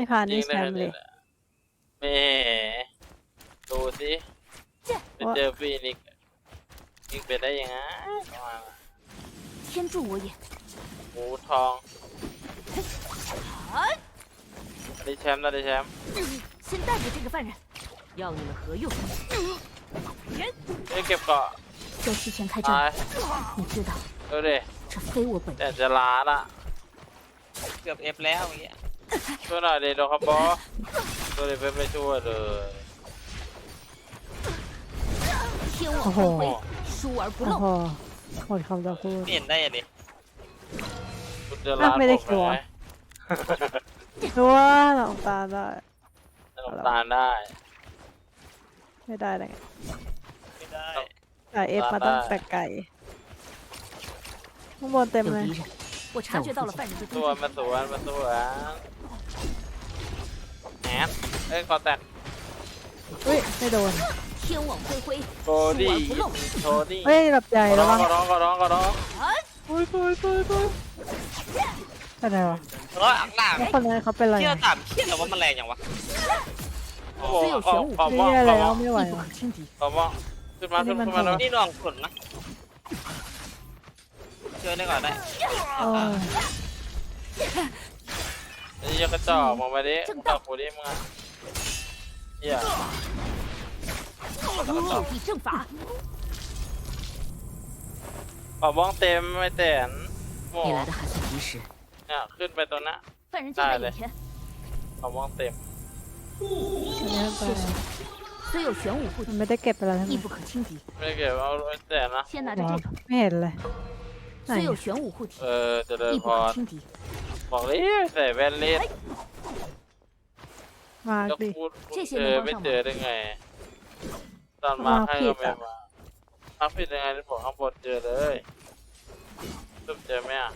ไม่ผ่านนี่แชมป์เลย แหม่ดูสิไปเจอฟีนิกซ์ยิงไปได้ยังไงประมาณนั้น 天助我也！ หมูทองได้แชมป์ได้แชมป์ 先带着这个犯人，要你们何用？ เอ้ยเก็บเกาะ 在事前开 ตาย 战，你知道 ดูดิ 这非我本 แต่ 意。 จะล้าละ เกือบเอฟแล้วอย่างเงี้ย ช่วยหน่อยดิโดนคอมโบดูดิเพิ่มไม่ช่วยเลย 天网 โอ้โห 恢恢，疏而不 โอ้โห 漏。 หมดคำจะพูด ไม่เห็นได้อะดิ คุณจะล้า อ่ะไม่ได้ ผม กลัว ไหม รู้ว่าหลองตาได้ ขนมตาลได้ ไม่ได้เลย ไม่ได้ แต่เอฟมาตั้งแต่ไก่ข้างบนเต็ม 有 เลย 敌人，我察觉到了犯人的 ส 踪 วน 迹。 มาสวนมาสวน แหนเอ้ยกอแตก อุ้ยไม่โดน 天网恢恢， โก 疏 ดี้ 而不漏。 โทนี่ เฮ้ยหลับใหญ่ ก็ แล้ว ร้อง มั้ง ก็ร้องก็ร้องก็ร้อง อุ้ยอุ้ยอุ้ยอุ้ยอะไรวะ แล้วอ่างหน้า แล้วคนนั้นเขาเป็นอะไร เที่ยว อะ ถามเที่ยวว่ามันแรงอย่างวะ โอ้โหขอขอม เรี อง ย ขอ แล้ ม ว อง ไม่ไหว 必不 ว่ะ 可轻敌。 ขอมองขึ้นมาขึ้น นี่มัน ขึ้นมาแล้ว โหด นี่ลองกดนะเจอได้ก่อนได้ โอ้ย ไอ้เหี้ยังกระจอกมองไปดิตักกูดิมึงอ่ะเหี้ย 就地正法， ขอมองเต็มไม่เต็นโม่ 你来的还算及时。 เนี่ยขึ้นไปตัวนั้น 犯人就在眼前， ขอมองเต็ม อันนี้ไป 虽有玄武护 มัน 体， ไม่ได้เก็บไปแล้วใช่ไหม 亦不可轻敌。 ไม่เก็บเอาไม่เต็นนะ 先拿着 ว้าว 这个， ไม่เห็นเลยไหน 虽有玄武护体 เอ，อเจริญ 亦 พ 不 ร 可轻敌。 บอกเลยใส่แว่นเล่นมาดิ พูพูดเจอไม่เจอได้ไง ตอนมาให้ก็ไม่มาทักผิดยังไงที่บอกข้างบนเจอเลยจุบเจอไหมอะ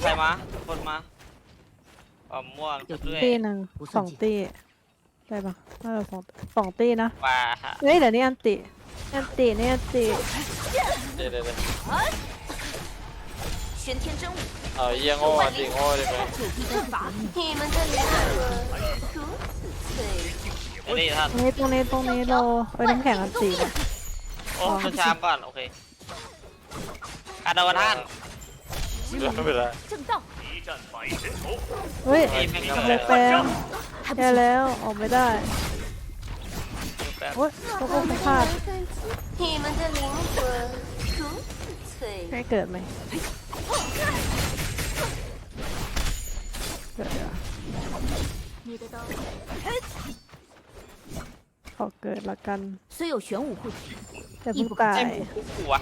ใครมา คนมาอ๋อม่วงด้วยตีหนึ่งสองตีได้ปะน่าจะสองสองตีนะ มา เฮ้ยเดี๋ยวนี้อันติ อันตินี่อันติ เจอเลยเลย 玄天真武， เอาเยี่ยงโง่อ่ะจริงโง่ได้ไหม 就地正法。你们的灵魂如此脆 เดี๋ยวนี่ท่าน ตรงนี้ตรงนี้ตรงนี้เราเอ้ยน้ำแข็งอันติเลย โอ้คุณชามก่อนโอเคอาดาวท่าน เดี๋ยวไม่เป็นไร 正道， เฮ้ย นี่แม่งก็ เล เลย ย แปม 还不 แย่ 行， แล้วออกไม่ได้ แ ป๊บ โอ๊ยตัวก็พลาด 你们的灵魂如此脆 ให้เกิดไหมเกิดอะ 你的刀 ขอเกิดละกัน 虽有玄武护体， แต่เพิ่งตาย ไอ้หมูคุกกูวะ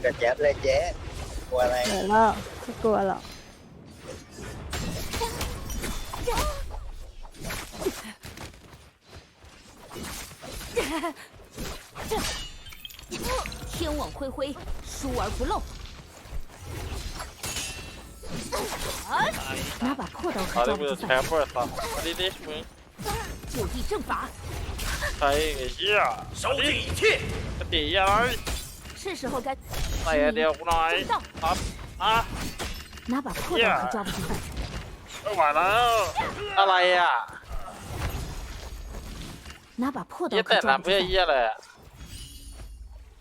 เกิดแจ๊บเลยเจ๊กลัวอะไร เกิดแล้วไม่กลัวหรอก 天网恢恢，疏而不漏。拿把破刀可抓不住。就地正法。哎呀，收一切。是时候该。无奈。啊啊！拿把破刀可抓不住。完了，他来呀！拿把破刀 เหี้ย 可 แต่ 抓 ทำ 不住 เพื่อ 犯人。 เหี้ยอะไรอ่ะ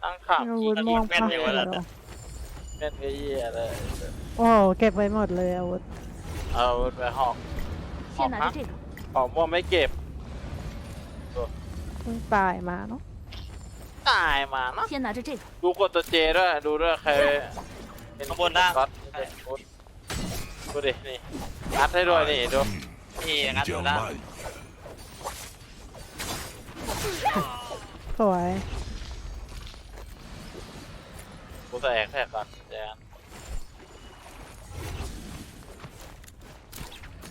ตั้งขับ อา ยิ วุ ง ธม่วง แม่น ปะ เหี้ย เอ อะไร อ แม่นเหี้ยเลย โอ้โหเก็บไว้หมดเลยอาวุธ เอาไปหอก 先拿着这个， หอกม่วงไม่เก็บ เพิ่งตายมาเนาะ ตายมาเนาะ 先拿着这个， ดูกดตัวเจด้วยดูด้วยใครเป็น ข้างบนได้ ก๊อตดูดินี่อัดให้ด้วยนี่ดู นี่งั้นดูได้ ส วย กูใส่แอกแท็กก่อนแจน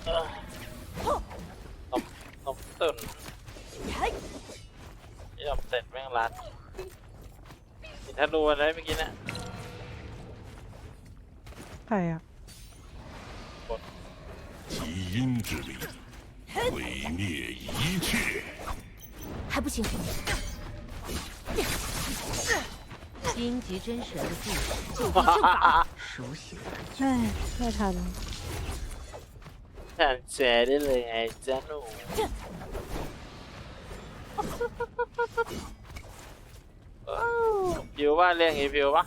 เอ้ยนมนมตื่นยอมเสร็จแม่งรัดมีธนูอะไรเมื่อกี้เนี่ย ใครอ่ะ 基因之力，毁灭一切。还不行， 荆棘真神的故事，就地正法，熟悉的感觉。 เฮ้ยไม่ทัน แทนแชร์ได้เลยไงจ้าหนูว้าวพิวว่าเรียกงี้พิวปะ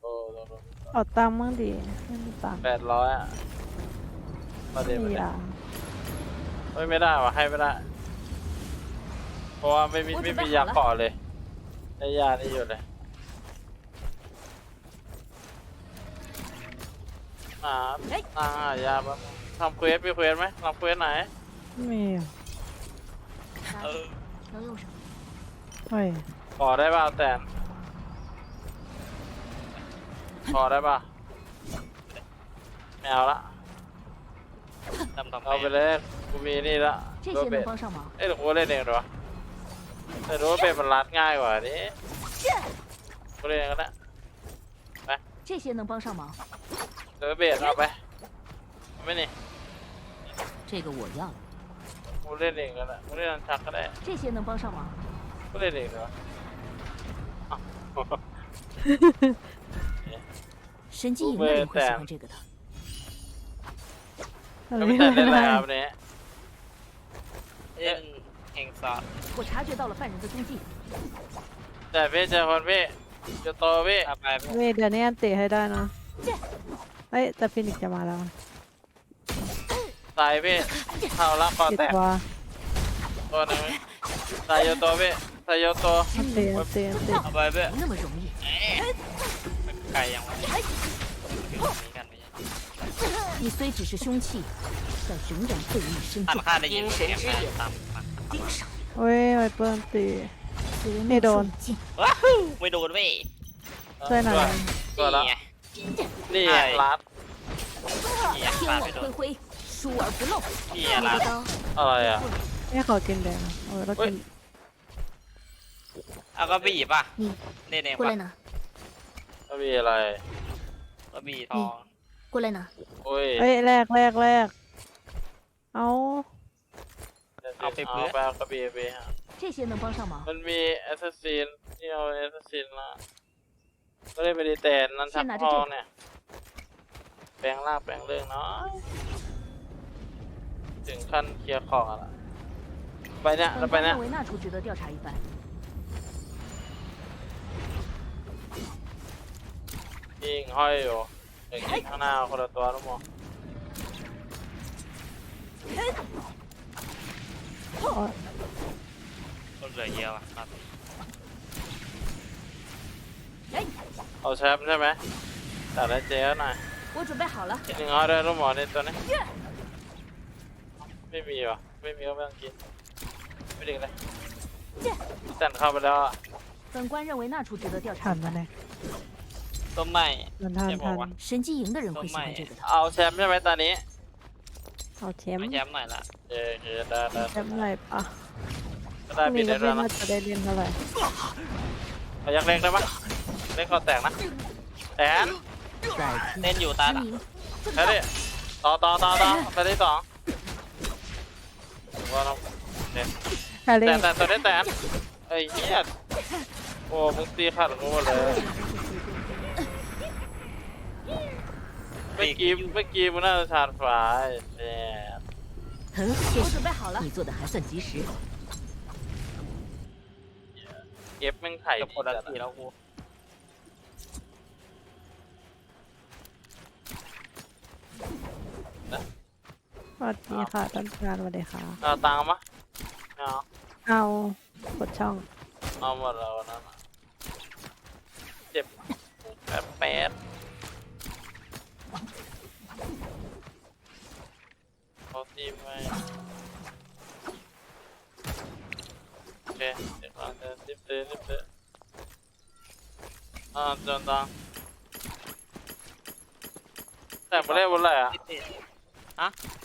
โอ้ เอาตังค์มั่งดิไม่มีตังค์ แปดร้อยอ่ะ ประเด็น ไม่ มัน อยาก เฮ้ยไม่ได้วะให้ไม่ได้ เพราะว่าไม่มีไม่มียาเกาะเลยได้ยานี่อยู่เลยอ่าอ่ายาปะทำเควสมีเควสไหมทำเควสไหน ไม่มีอ่ะ เออ 能用什么？ เฮ้ย ขอได้ป่ะแตนขอได้ป่ะไม่เอาละ ทำต่อไป เอาไปเลยกูมีนี่ละ 这 ตัว 些 เบ็ 能 ด 帮上忙。 เอ้ยหรือกูเล่นเองเหรอวะแต่รู้ว่าเบ็ดมันรัดง่ายกว่านี้กูเล่นเองก็ได้ 这些能帮上忙， เดี๋ยวเบ็ดเอาไปไม่นี่ 这个我要了。 กูเล่นเองก็ได้กูเล่นนันชักก็ได้ 这些能帮上忙， กูเล่นเองเหรออ้าว 神机营的人会喜欢这个的。 อะไร ก็ ไม่ ไม่แต่ ได้ เล่นอะไรครับวันนี้ เล่นเฮงซอด 我察觉到了犯人的踪迹， แต่พี่เจอคนพี่เจะโตพี่ เอาไป เว้ยเดี๋ยวนี้อันเตะให้ได้นะเฮ้ยแต่ฟินิกซ์จะมาแล้ว ตายพี่เท่าละก่อน ติด แตก ตัว ตัวหนึ่งตายโยโตพี่ตายโยโต อันเตะอันเตะอันเตะ เอาไปเพื่อ 不那么容易。 ไกลยังวะ 你虽只是凶器，但仍然对你深 ตัด 重。 ค่าได้ยินเสียงแม่ตามมา 盯上， เว้ยไวเปิลอันเตะ 此人没动妙手已尽， ว้าวไม่โดนเว้ย ช่วยหน่อย ตัวละ นี่ไง นี่ไงรัด นี่ไง 天 ฟาด 网 ไปโดน 恢恢，疏而不漏。 นี่ไง 我 ล่ะ 的刀 อะไรอ่ะ ให้เขากินแดงอะเออแล้วกิน เอาก็บีบป่ะ 你 เล่นเอง 过 ป่ะ 来拿， ก็มีอะไร ก็บีทอง 过来拿。 โอ้ย เอ้ยแรกแรกแรกเอา เอาไปเอาไปเอากระบี่ไปฮะ 这些能帮上忙。 มันมีแอสซัสซินที่เอาแอสซัสซินละก็เลยไปดีแต่นันทักทองเนี่ยแปลงร่างแปลงเรื่องน้อยถึงขั้นเคลียร์ของอะละไปเนี่ยแล้ว 本 ไป 官 เนี่ย 认为那处值得调查一番。 ยิงห้อยอยู่หนึ่ง ยิงข้างหน้าคนละตัวแล้วมั้ง คนเหลือเยอะอ่ะครับ เอาแชมป์ใช่ไหมแต่ละเจ๊หน่อย 我准备好了， อีกหนึ่งเอาด้วยลูกหมอในตัวนี้ไม่มีวะไม่มีก็ไม่ต้องกินไม่ดึงเลยแต่นเข้าไปแล้วอะ 本官认为那处值得调 ทั 查 น 一 ม า 番。 เนี่ย ต้นไม้ มันทัน ไม่บอ ทั ก น ว่า 神机营的人会喜欢这个的。 เอาแชมป์ใช่ไหมตอนนี้ เอาแชมป์ ไม่แชมป์หน่อยละ เย้เย้ได้ได้ แชมป์อะไรปะ ก็ พ ได้ รุ่ง ปิ นี้ ด ก็ ได้ ไม่ ด้วย น่า นะ จะได้เล่นเท่าไหร่ เอายักเล็กได้ปะเล็กคอแตกนะแอน 再 เล่นอยู่ตา 听 ละ 明， แค่นี้ต่อต่อต่อต่อไปที่สองว่าเราเนี่ย ใครเล่ แต่ น แต่ตัวนี้แต่ไอ้เหี้ยโอ้มึงตีขาดกูหมดเลย เมื่อกี้เมื่อกี้มึงน่าจะชาร์จไฟเนี่ย 很好，我准备好了。你做的还算及时。 เก็บแม่งไข่ กับ ดี คนละ จัด ที อะ แล้วกู สวัสดีค่ะท่านประธานสวัสดีค่ะ เอาตังค์มะเอา เอากดช่อง เอาหมดแล้ววันนั้นอะเจ็บแป๊บแป๊ด เขาตีไปโอเคเดี๋ยวเราจะรีบเดินรีบเดินอ่าจนตังแต่ไม่ได้บนอะไรอ่ะ ติดติด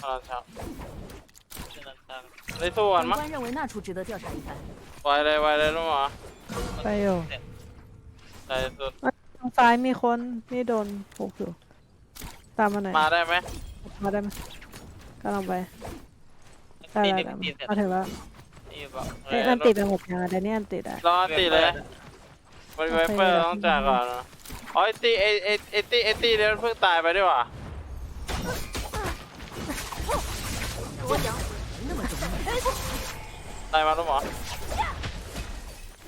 ตอนเช้า เชิญทาง ได้สู้กัน 本 มั้ง 官认为那处值得调查一番。 ไวเลยไวเลยรู้หมอ ไปอยู่ ใจสุด ทางซ้ายมีคนนี่โดนผูกอยู่ ตามมาหน่อย มาได้ไหม มาได้ไหม กำลังไป ได้ ตี แล้ว หนึ่งตีเสร็จ มาถึงแล้ว นี่บอก เอ เอ้ย อ อันติดไปหมดยังแต่นี่อันติดได้ รอตีเลยมันไวเปอร์ต้องจ่ายก่อนนะอ๋อไอตีไอไอไอตีไอตีเดี๋ยวมันเพิ่งตายไปด้วยว่ะ 我养死那么容 ตายมาแล้วหมอ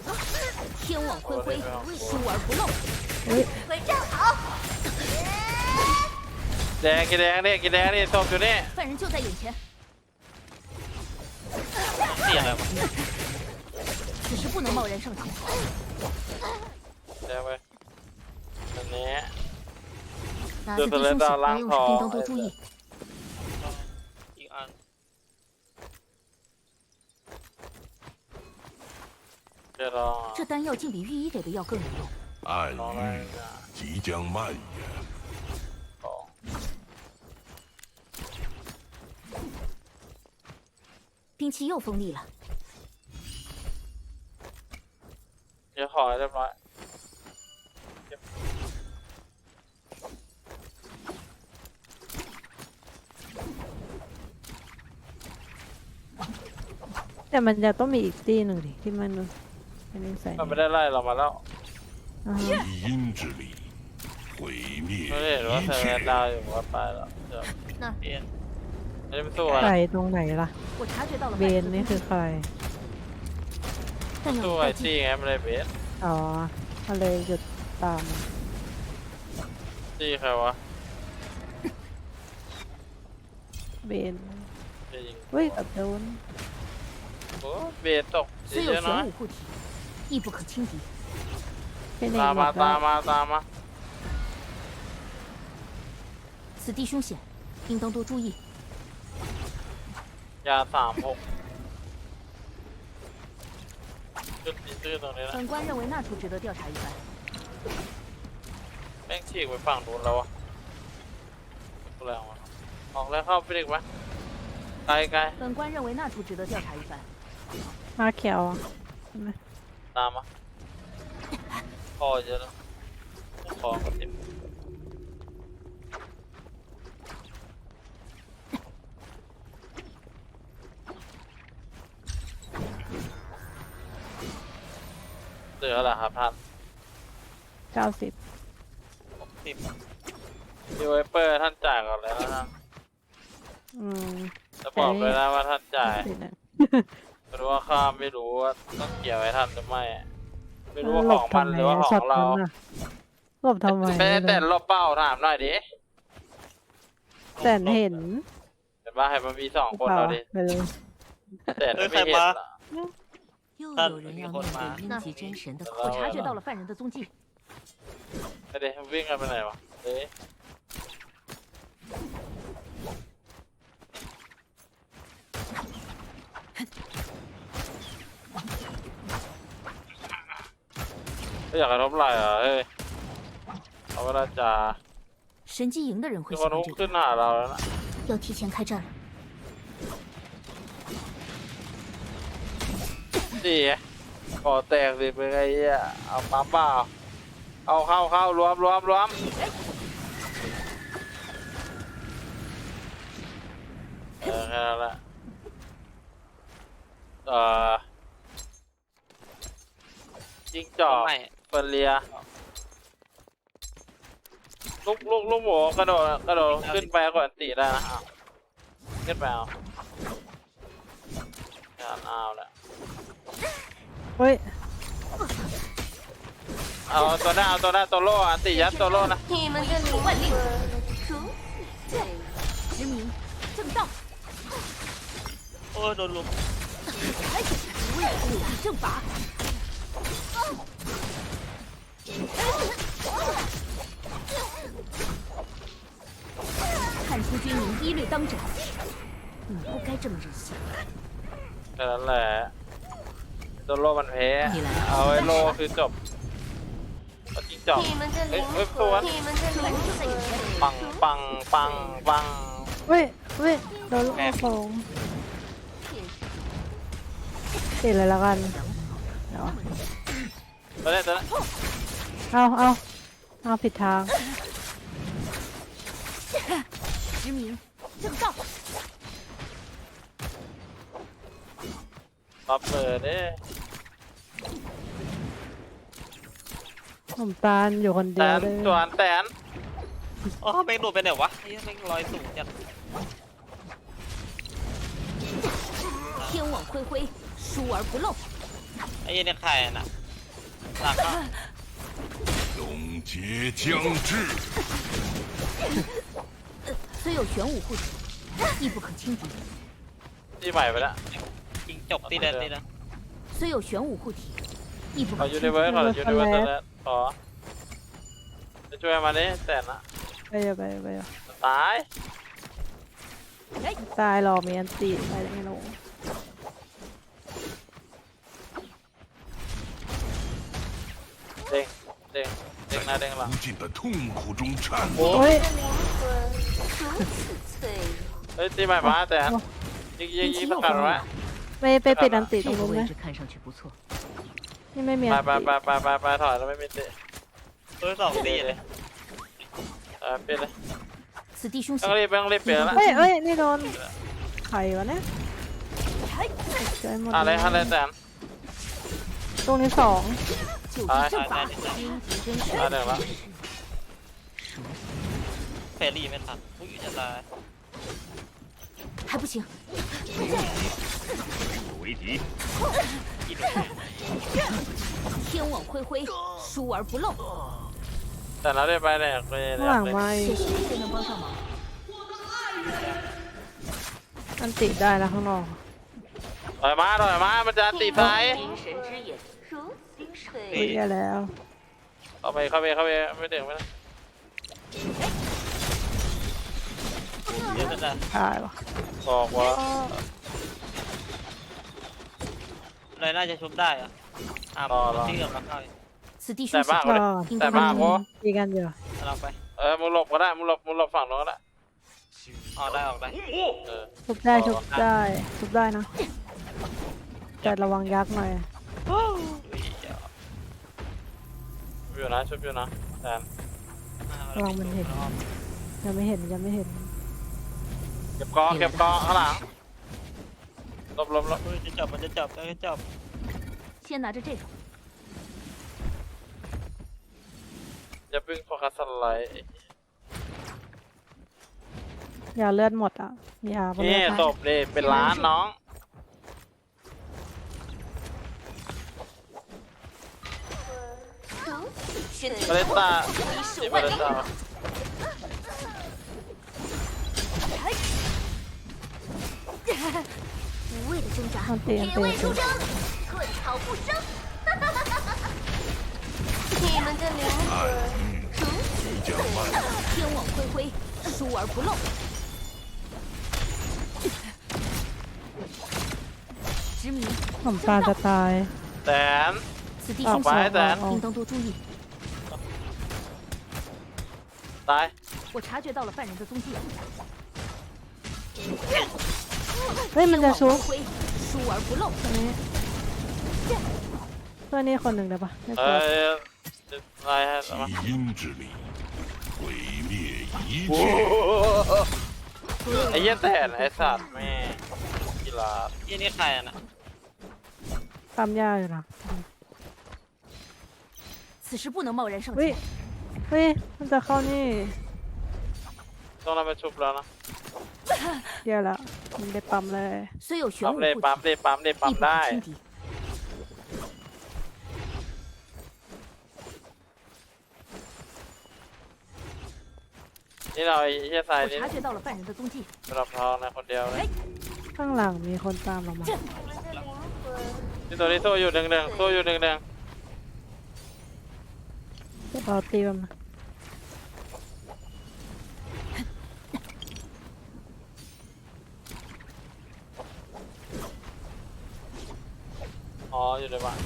易，天网恢恢，疏而不漏。 เฮ้ย 回站好， แดงกินแดงนี่กินแดงนี่ศพอยู่นี่ 犯人就在眼前， ตีอะไรวะ 此时不能贸然上前。 แดงไปอันนี้ 拿着弟兄血，不用使叮当多注意。 อีกอัน เดี๋ยวรอ 这丹药竟比御医给的药更有用。暗 รออะไร 域 นะ 即将蔓延， ส 兵器又锋利了， เดี๋ยวขอให้เรียบร้อย แต่มันจะต้องมีอีกตีหนึ่งดิที่มันอันนี้ใส่ มันไม่ได้ไล่เรามาแล้ว อ่า 以 ฮะ 阴之力毁灭 ไม่ได้เห็นว่า 一 เธอ 切。 ดาวอยู่ว่าไปแล้วเดี๋ยว 那儿 เปลี่ยน ไม่ได้ไปสู้อะไร ใส่ตรงไหนล่ะ 我察觉到了 เบ 犯 น 人 นี่ 的 คือ 踪迹， ใคร 但 สู้ 要 ไอ 有 ตี้ 计， ไงไม่ได้เบส อ๋อมันเลยหยุดตาม ตี้ใครวะ เบน จะยิง เฮ้ยกับโดน โอ้เบสตก 虽 เย 有 อะๆนะ 玄武护体，亦不可轻敌。 แค่นี้ ตาม หม มา ดแล้ ตาว มมาตามมา 此地凶险，应当多注意。 ยาสามหกจุดตีตื้อตรงนี้นะ 本官认为那处值得调查一番。 แม่งฉีกไปฝั่งนู้นแล้ววะแรงวะออกแล้วเข้าไปอีกไหมไกลไกล 本官认为那处值得调查一番。 มาเขียวอ่ะใช่ไหม ตามมาพอเยอะแล้วขอกระ ติบเหลืออะไรครับท่านเก้าสิบสิบดีไวเปอร์ท่านจ่ายก่อนเลยนะท่านอืมจะบอกเลยนะว่าท่านจ่ายสิบนะ ไม่รู้ว่าข้าไม่รู้ว่าต้องเกี่ยวให้ท่านหรือไม่ ไม่รู้ว่าของมันหรือว่าของเราหลบทำไมไม่ได้แต่อะรอบเป้าถามหน่อยดิแต่เห็นเห็นป่ะให้มันมีสองคนเอาดิไปเลยแต่ไม่เห็นอะ 又但有人你要混吗面对阴极真神的我我察觉到了犯人的踪迹， ไม่ได้วิ่งกันไปไหนวะเอ๊ะไม่อยากกระทบไหล่เหรอเฮ้ยเอาเวลาจ่า 神机营的人会 มี 喜 คน 欢 หุ้ม 这 ขึ้น 个， หาเราแล้วนะ 要提前开战了。 ดีไงก่อแตกสิเป็นไงเหี้ยเอาปั๊มเปล่าเอาเข้าเข้ารวมรวมรวมเออแค่นั้นแหละเอ่อยิงจอกไม่เฟรเลียลูกลูกลูกหมูกระโดดกระโดดขึ้นไปก่อนตีได้นะอ้าวขึ้นไปเอางานเอาแหละ เฮ้ย เอาตัวหน้าเอาตัวหน้าตัวโล่อะตียัดตัวโล่นะ 你们的灵魂如此直明正道， โอ้ยโดนลุม 为武力正法。看出军民一律当斩，你不该这么任性。 แค่นั้นแหละ โดนโล่มันแพ้ เอาไอ้โล่คือจบเอาจริงจอกนจะเฮ้ยรู้ว็บตัวนปังปังปังปังเว้ยเว้ยโดนลูกกระสองติดเลยแล้วกันเดี๋ยวตอนแอนแเอาเอาเอาผิดทาง รับเปิดดิ ผมตาลอยู่คนเดี แต ยวน เลย ส่วนแตน อ๋อแม่งโดดไปไหนวะไอ้เหี้ยแม่งลอยสูงจัด 天网恢恢，疏而不漏。 ไอ้เหี้ยเนี่ยใครอะน่ะหลักก็ 冻结将至，虽有玄武护体，亦不可轻敌。 ที่ใหม่ไปแล้ว ยิงจบตีเดินตีเดิน 虽有玄武护体，亦不 ขอ 可 ยู 轻 นิ 敌。 เวิร์สขอยูนิเวิร์สแล้วขอจะช่วยมาดิแตนนะ ไปอย่าไปอย่าไปอย่า ตาย ตายหรอมีอันตีไปได้ไงลง เด้งเด้งเด้งหน้าเด้งหลัง 无尽的痛苦中颤 โอ้ 抖。 เฮ้ย 如此脆弱。 เฮ้ยตีใหม่มาแตนยิงยิงยิงสกัดไว้ ไปไปปิดอันตีตร 这 ง 个 นู้นไหม 位置看上去不错， นี่ไม่มี ไป อัน ไป ตี ไปไปไปไปถอยแล้วไม่มีตี ตัวสองตี ตี เล เลย ยเออเปลี่ยนเลย 此地凶 ต้อ 险 ง。รีบต้องรีบเปลี่ยนแล้ว เฮ้ยเฮ้ยนี่โดนไข่วะเนี่ยใจหมด อะไรอะไรแตน ตรงนี้สอง 九地正法，来来来荆棘真 ตาย 身。 เดี๋ยวละ เฟรรี่ไม่ทันอุ้ยจะตาย 还不行， 为敌， กิน 天网恢恢，疏而不漏。 แต่เราได้ไปเนี่ยไป ข้างหลังมาอี 这 ก 是谁能帮上忙？ อันติได้แล้วข้างนอก ถอยมาถอยมามันจะตีซ้าย 阴神之眼，如此 เฮ้ย 脆 แย่แล้ว เข้าไปเข้าไปเข้าไปไม่ถึงไม่ถึง เดี๋ยวจะได้ ตายวะ บอกว่า เลยน่าจะชุบได้อะอ่ะ รอรอ ที่เหลือมาเข้าอีก 此地凶 แต่บ้า 险， ก็ได้ ก่อน 应 แต่ 该 บ้า 帮 โว้ ตีกันอยู่ กำลังไป เออมึงหลบก็ได้มึงหลบมึงหลบฝั่งโน้นก็ได้ ออกได้ออกได้ เออ ชุบได้ชุบได้ชุบได้นะแต่ระวังยักษ์หน่อย อุ้ยเดี๋ยว ชุบอยู่นะชุบอยู่นะแตน ระวังมันเห็นยังไม่เห็นยังไม่เห็น เก็บกอเก็บกอข้างหลังห ลบหลบหลบ เฮ้ยจะจบมันจะจบมันจะจบ 先拿着这个， อย่าเพิ่งโฟกัสสไลด์ ยาเลือดหมดอ่ะยาเลื นี่ อด ศพดิเป็นล้านน้อง 如此 บาเล 脆 ตตา 弱，一 นี่ 手 บา 万 เลตตา 铁卫出征寸草不生你们这灵魂天网恢恢疏而不漏。直名很棒的呆此地星球应当多注意来。我察觉到了犯人的踪迹。 เฮ้ยมันจะชุบ 恢恢，疏而不漏。 ตรงนี้เพื่อนนี่คนหนึ่งเดี๋ยวปะไม่ เอ ตัว ออะไรฮะ 极阴之力，毁灭一 โอ้ 切。 โหไอ้เหี้ยแตนไอ้สัตว์แม่กีฬา ยี่นี่ใครอะนะ ตามยาอยู่นะ 此时不能贸然上 เฮ้ย 前。 เฮ้ยมันจะเข้านี่ ต้องนำไปชุบแล้วนะ เดี๋ยวละมันได้ปั๊มเลย 虽有玄 ปั๊ม 武 เลย 护 ปั๊ม 体， เลยปั๊มเลยปั๊ม 亦不 ได้ 可轻敌。 นี่เราไอ้เหี้ยทราย 我 นี่ 察觉到了犯人的踪迹。 สำหรับทองนะคนเดียวเลย ข้างหลังมีคนตามเรามา ที่ตัวนี้สู้อยู่หนึ่งหนึ่งสู้อยู่หนึ่งหนึ่ง เดี๋ยวเราตีมันมา อ๋ออยู่ในบ้าน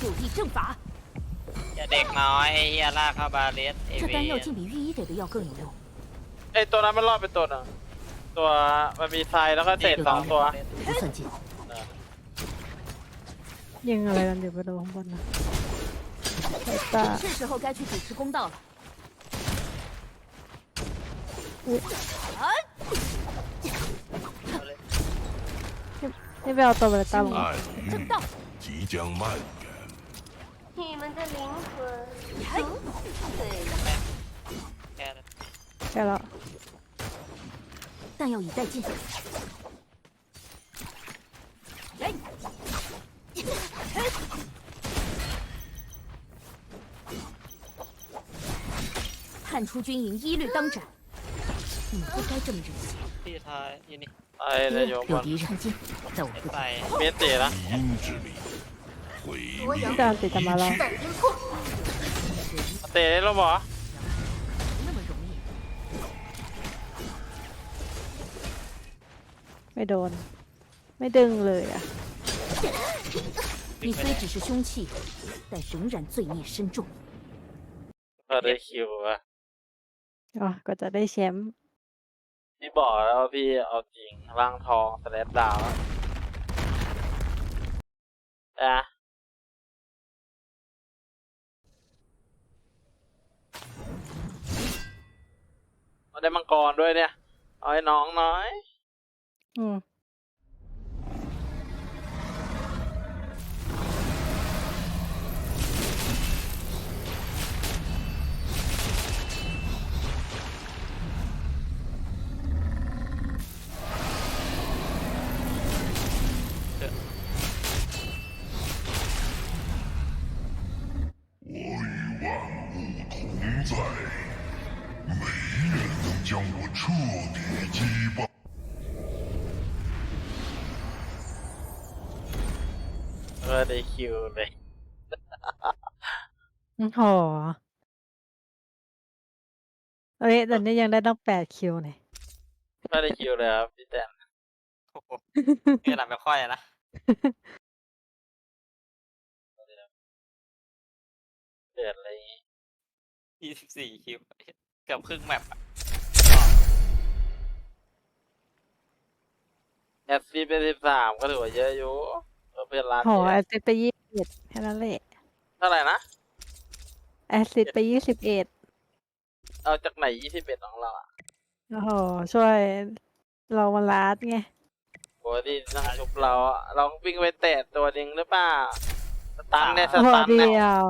九地正法， อย่าเด็กน้อยไอ้เฮียลากเข้าบาเลสไอ้ 这 เว 丹药 ร 竟比御医给的药更有用。 ไอ้ตัวนั้นมันรอดไปตัวหนึงตัวมันมีทรายแล้วก็เศษสองตัว 不算近， ยิงอะไรกันอยู่ไปดูข้างบนนะไอ้ตา 是时候该去主持公道了。 要不要动的？大龙，暗域即将蔓延。你们的灵魂，对了，对了，弹药已殆尽。叛出军营，一律当斩。你不该这么任性。 ายอยู่นี่ ไอ้เดี๋ยวโยมบ 有 อล 敌人看见，在我 ไม่ 附 ไป 近。 เมนตีนะ 音之力毁灭 จะอันติดจะมาแล้ว เตะได้แล้วบอ 那么容易？ ไม่โดน ไม่ดึงเลยอ่ะ 你虽只是凶器，但仍然罪孽深重。 ก็ได้คิวอะ อ๋อ ก็จะได้แชมป์ พี่บอกแล้วว่าพี่เอาจริงร่างทองสแลปดาวอะอะเอาได้มังกรด้วยเนี่ย เอาให้น้องน้อย อืม ก็ได้คิวเลยโอ้โหเอ้ยแต่นี่ยังได้ต้องแปดคิวเนี่ยก็ได้คิวเลยครับพี่แตนโอ้โหนี่ขนาดไม่ค่อยอะนะเดือดอะไรอย่างงี้ยี่สิบสี่คิวเกือบครึ่งแมปอะแอดซีเป็นสิบสามก็ถือว่าเยอะอยู่ ก็เป็นล้านโหเดีแอยวสซิดไปยี่สิบเอ็ดแค่นั้นแหละเท่าไหร่นะแอสซิดไปยี่สิบเอ็ดเอาจากไหนยี่สิบเอ็ดของเราอะโอ้โหช่วยเรามาลาดไงโหดีนั่งชุบเราอะเราวิ่งไปเตะตัวหนึงหรือเปล่าสตันเนี่ยสโอ้โหตันเดีเนี่ย ยว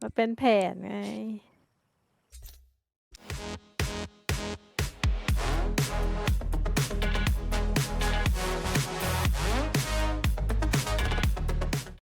มันเป็นแผนไง